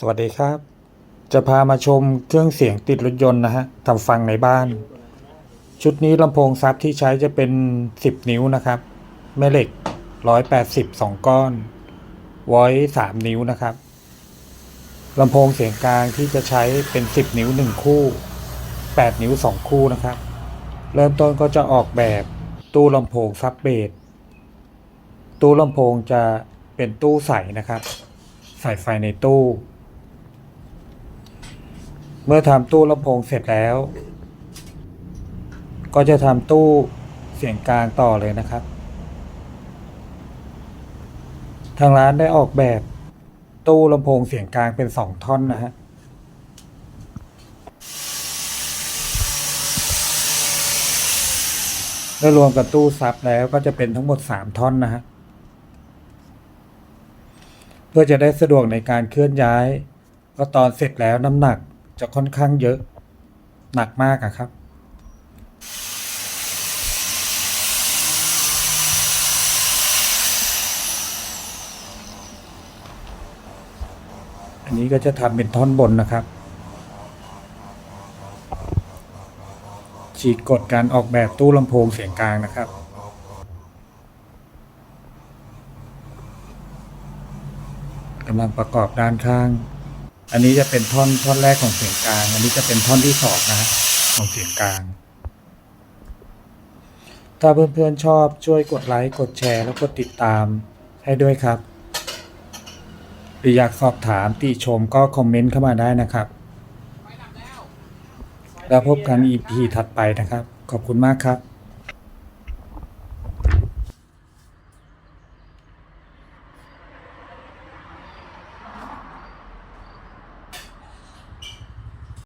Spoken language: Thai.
สวัสดีครับ จะพามาชมเครื่องเสียงติดรถยนต์นะฮะทำฟังในบ้าน ชุดนี้ลำโพงซับที่ใช้จะเป็น 10 นิ้วนะครับ แม่เหล็ก 180 2 ก้อนไว้3นิ้วนะครับลำโพงเสียงกลางที่จะใช้เป็น 10 นิ้ว 1 คู่ 8 นิ้ว 2 คู่นะครับ เริ่มต้นก็จะออกแบบตู้ลำโพงซับเบสตู้ลำโพงจะเป็นตู้ใสนะครับ ใส่ไฟในตู้ เมื่อทำตู้ลำโพงเสร็จแล้ว ก็จะทำตู้เสียงกลางต่อเลยนะครับ ทางร้านได้ออกแบบตู้ลำโพงเสียงกลางเป็นสองท่อนนะฮะเมื่อรวมกับตู้ซับแล้วก็จะเป็นทั้งหมดสามท่อนนะฮะ เพื่อจะได้สะดวกในการเคลื่อนย้าย ก็ตอนเสร็จแล้วน้ำหนัก จะค่อนข้างเยอะหนักมากอะครับอันนี้ก็จะทำเป็นท่อนบนนะครับ ฉีกกฎการออกแบบตู้ลำโพงเสียงกลางนะครับ กำลังประกอบด้านข้าง อันนี้จะเป็นท่อนท่อนแรกของเสียงกลาง อันนี้จะเป็นท่อนที่สองนะของเสียงกลาง ถ้าเพื่อนๆชอบช่วยกดไลค์กดแชร์แล้วกดติดตามให้ด้วยครับ หรืออยากสอบถามติชมก็คอมเมนต์เข้ามาได้นะครับ แล้วพบกัน EP ถัดไปนะครับ ขอบคุณมากครับ